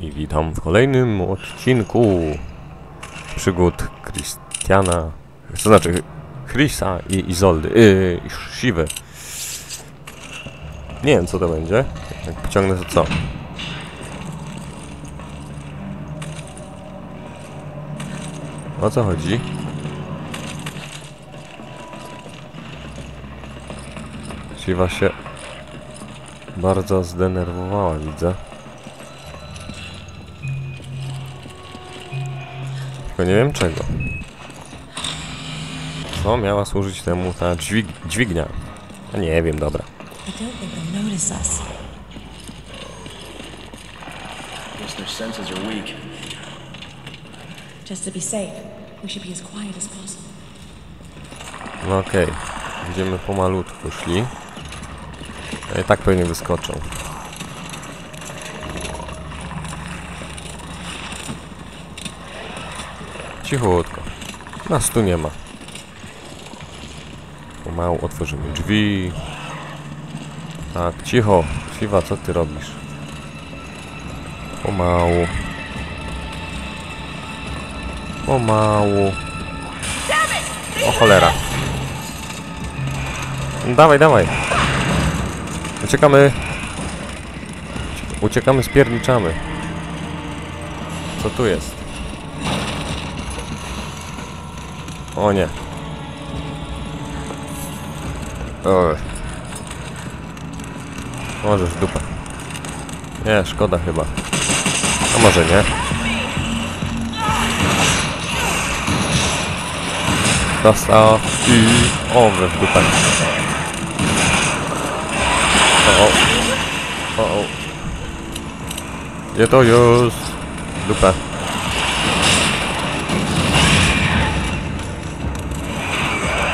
I witam w kolejnym odcinku przygód Christiana, to znaczy Chrisa i Izoldy, yy, Siwy. Nie wiem co to będzie, jak pociągnę to co? O co chodzi? Siwa się bardzo zdenerwowała, widzę. Tylko nie wiem czego. Co miała służyć temu ta dźwig dźwignia? A nie wiem, dobra. No okej. Będziemy pomalutku szli. A i tak pewnie wyskoczą. Cichutko. Nas tu nie ma. Pomału otworzymy drzwi. Tak, cicho. Siwa, co ty robisz? Pomału. Pomału. O cholera. Dawaj, dawaj. Uciekamy. Uciekamy, spierniczamy. Co tu jest? O nie. Oj. Możesz w dupę. Nie, szkoda chyba. A może nie. Dostał i... O, w dupę. O, o. O, o. Gdzie to jest? Dupę.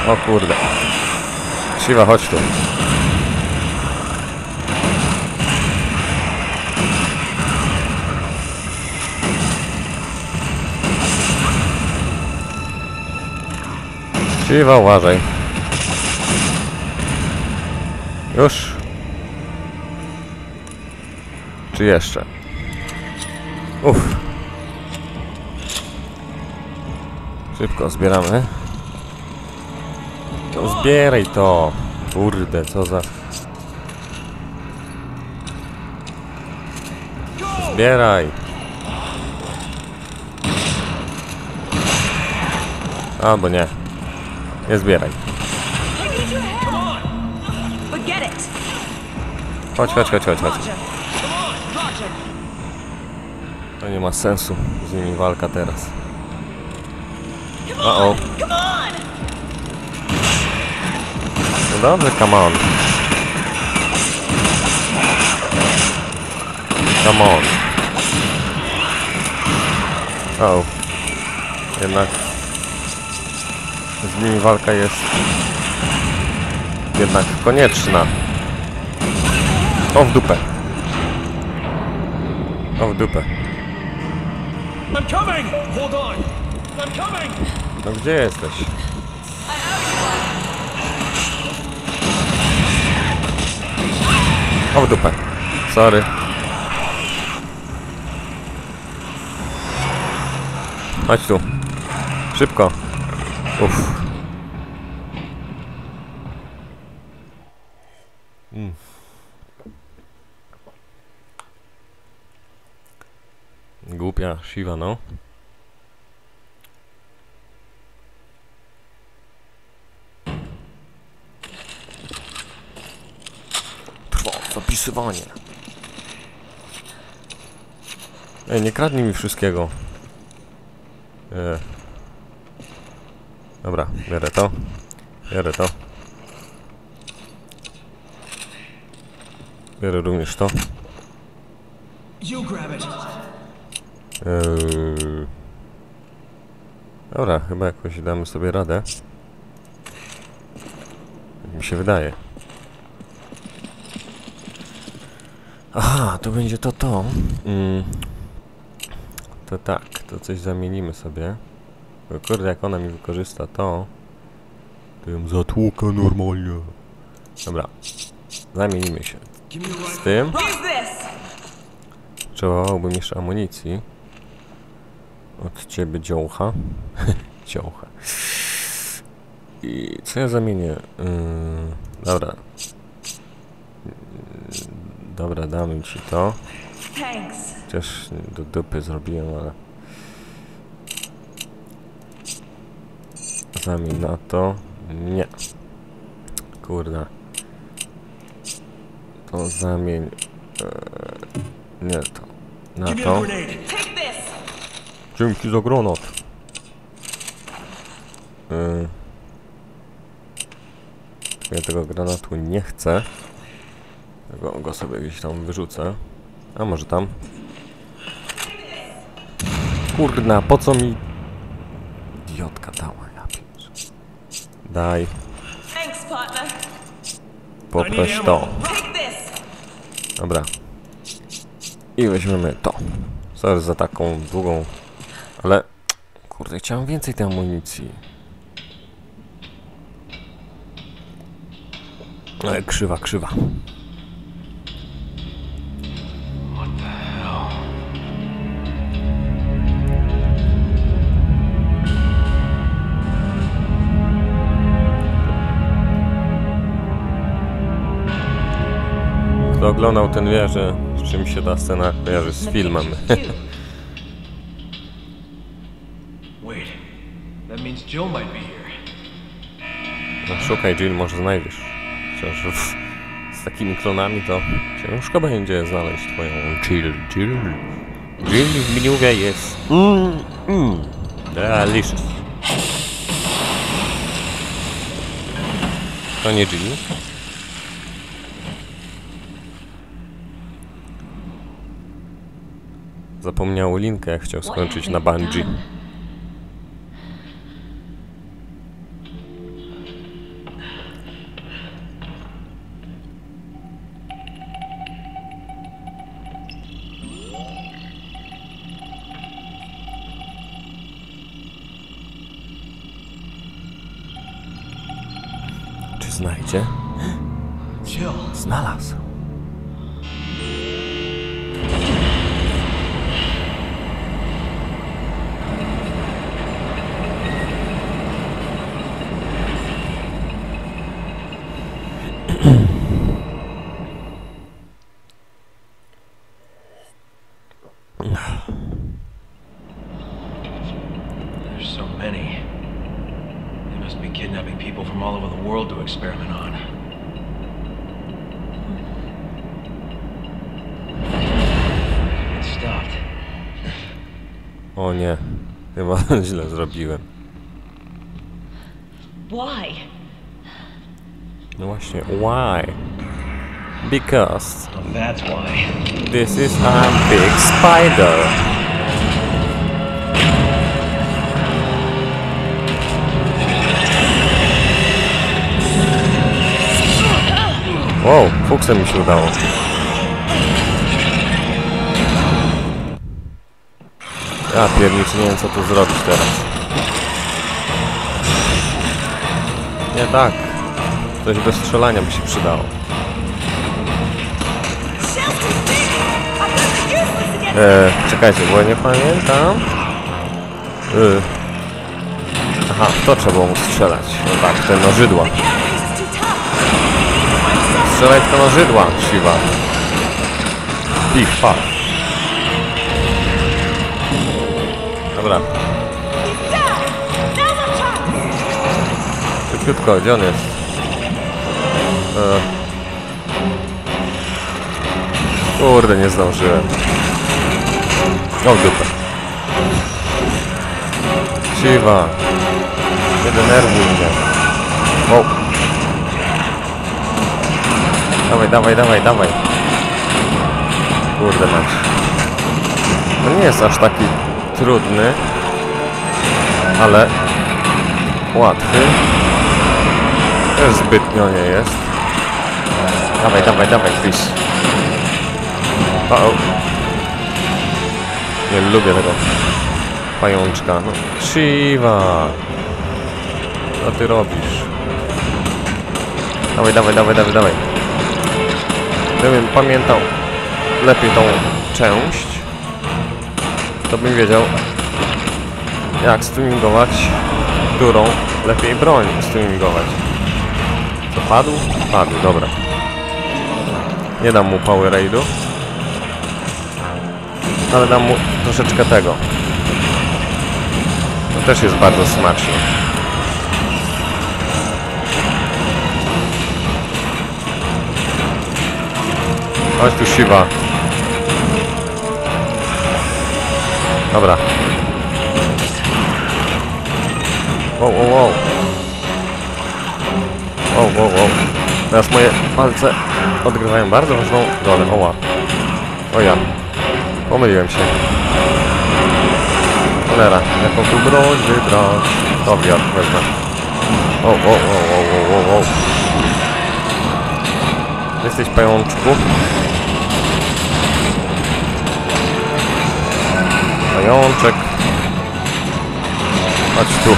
O kurde. Siwa, chodź tu. Siwa, uważaj. Już? Czy jeszcze? Uff. Szybko zbieramy. Zbieraj to. Kurde, co za... Zbieraj. Albo nie. Nie zbieraj. Chodź, chodź, chodź, chodź, chodź. To nie ma sensu z nimi walka teraz. O o. No dobrze, come on. Come on. O. Jednak z nimi walka jest jednak konieczna. O w dupę. O w dupę. I'm coming! Hold on! I'm coming! No gdzie jesteś? O w dupę. Sorry. Chodź tu. Szybko. Uff. Mm. Głupia siwa, no. Zapisywanie. Ej, nie kradnij mi wszystkiego. E. Dobra, biorę to. Biorę to. Biorę również to. Eee... Dobra, chyba jakoś damy sobie radę. Jak mi się wydaje. Aha, to będzie to to. Mm. To tak, to coś zamienimy sobie. Bo kurde, jak ona mi wykorzysta to, to ją zatłukę normalnie. Dobra, zamienimy się. A Z tym. Potrzebowałbym jeszcze amunicji. Od ciebie dziołcha. dziołcha. I co ja zamienię? Yy, dobra. Dobra, damy ci to. Chociaż do dupy zrobiłem, ale... Zamień na to. Nie. Kurde. To zamień... e, nie to. Na to. Dzięki za granat. Yy. Ja tego granatu nie chcę. Go, go sobie gdzieś tam wyrzucę. A może tam? Kurna, po co mi... Idiotka dała, ja pierdolę. Daj, poproś to. Dobra. I weźmiemy to. Sorry za taką długą... Ale... Kurde, chciałem więcej tej amunicji. Ale krzywa, krzywa. Oglądał ten wie, że z czym się ta scena kojarzy z filmem. Wait. That means Jill might be here. No, szukaj Jill, może znajdziesz. Chociaż w, z takimi klonami to ciężko będzie znaleźć twoją Jill. Jill. Jill w miniuwie jest. Mm, mm. Delicious. To nie Jill. Zapomniał linkę, jak chciał skończyć na bungee. Czy znajdzie? Znalazł. Źle zrobiłem. Why? No właśnie, why? Because that's why. this is a big spider. Wow, fuksem mi się udało. Ja pierniczy, nie wiem co tu zrobić teraz. Nie tak. Coś do strzelania by się przydało. E, czekajcie, bo nie pamiętam. E, aha, to trzeba mu strzelać. No tak, te nożydła. Strzelaj w nożydła, siwa. Pif, paf. Dobra, szybciutko, gdzie on jest? E, kurde, nie zdążyłem. O, dupę. Siwa. Nie denerwuj mnie. O. Dawaj, dawaj, dawaj, dawaj. Kurde mać. To nie jest aż taki trudny, ale łatwy. Też zbytnio nie jest. Dawaj, dawaj, dawaj, Chris. O, -o. Nie lubię tego pajączka. No, Shiva! Co ty robisz? Dawaj, dawaj, dawaj, dawaj, dawaj. Gdybym pamiętał lepiej tą część, to bym wiedział, jak streamingować, którą lepiej broń streamingować. Padł? Padł, dobra. Nie dam mu power raidu. Ale dam mu troszeczkę tego. To też jest bardzo smaczne. Chodź tu Shiva. Dobra. Wow, wow, wow. Wow, wow, wow. Teraz moje palce odgrywają bardzo ważną rolę. Oła. O ja. Pomyliłem się. Cholera, jaką tu broń wybrać? Wiatr wezmę. O, o, o, o, o, o, o. Jesteś pajączku? Pajączek. Chodź tu.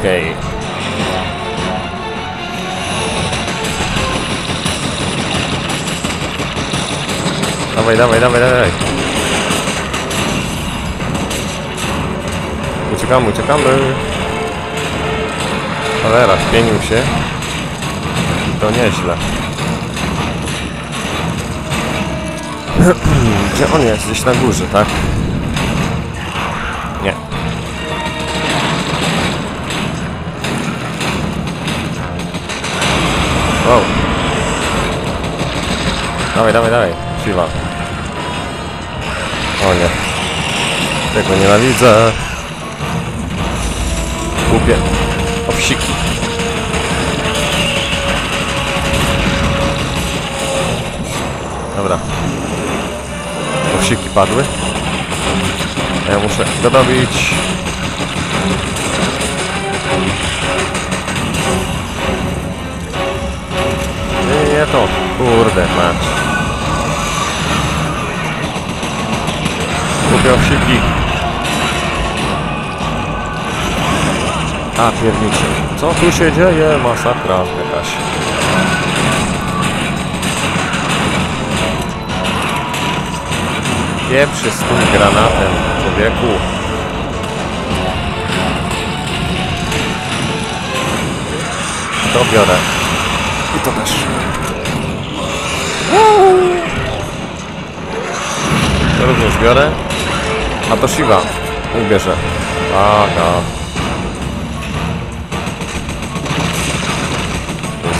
Okej. Dawaj, dawaj, dawaj, dawaj. Uciekamy, uciekamy. Cholera, spienił się. I to nieźle. Gdzie on jest? Gdzieś na górze, tak? Wow. Dawaj, dawaj, dawaj. Siwa. O nie. Tego nienawidzę. Głupie. Owsiki. Dobra. Owsiki padły. Ja muszę go Mać. Głupie owsiki. A, pierniczy. Co tu się dzieje? Masakra jakaś. Pieprzy z tym granatem, człowieku. To biorę. I to też. To również biorę. A to Shiva. Nie bierze. Aha.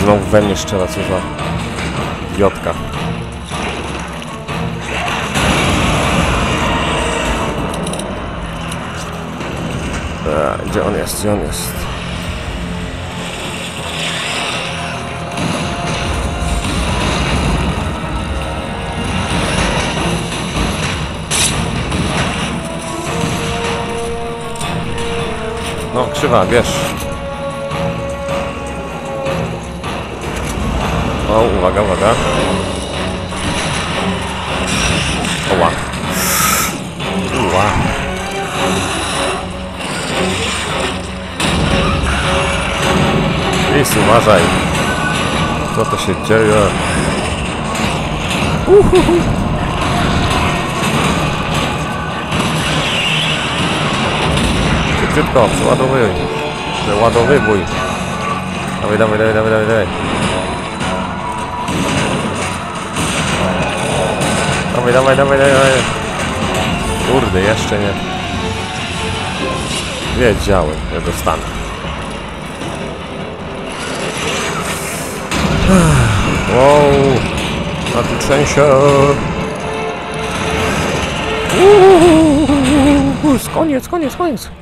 Znowu we mnie strzela, co za idiotka. E, gdzie on jest? Gdzie on jest? No, krzywa, wiesz. O, uwaga, uwaga. Oła. Uła. Lis, uważaj. Co to się dzieje? Uhuhu. Szybciutko, przeładowuj. Przeładowywuj. Dawaj, dawaj, dawaj, dawaj, dawaj, dawaj. Dawaj, dawaj, dawaj, dawaj. Kurde, jeszcze nie. Wiedziałem, że dostanę. Wow, na tym trzęsie. Uuu, Koniec, koniec, koniec.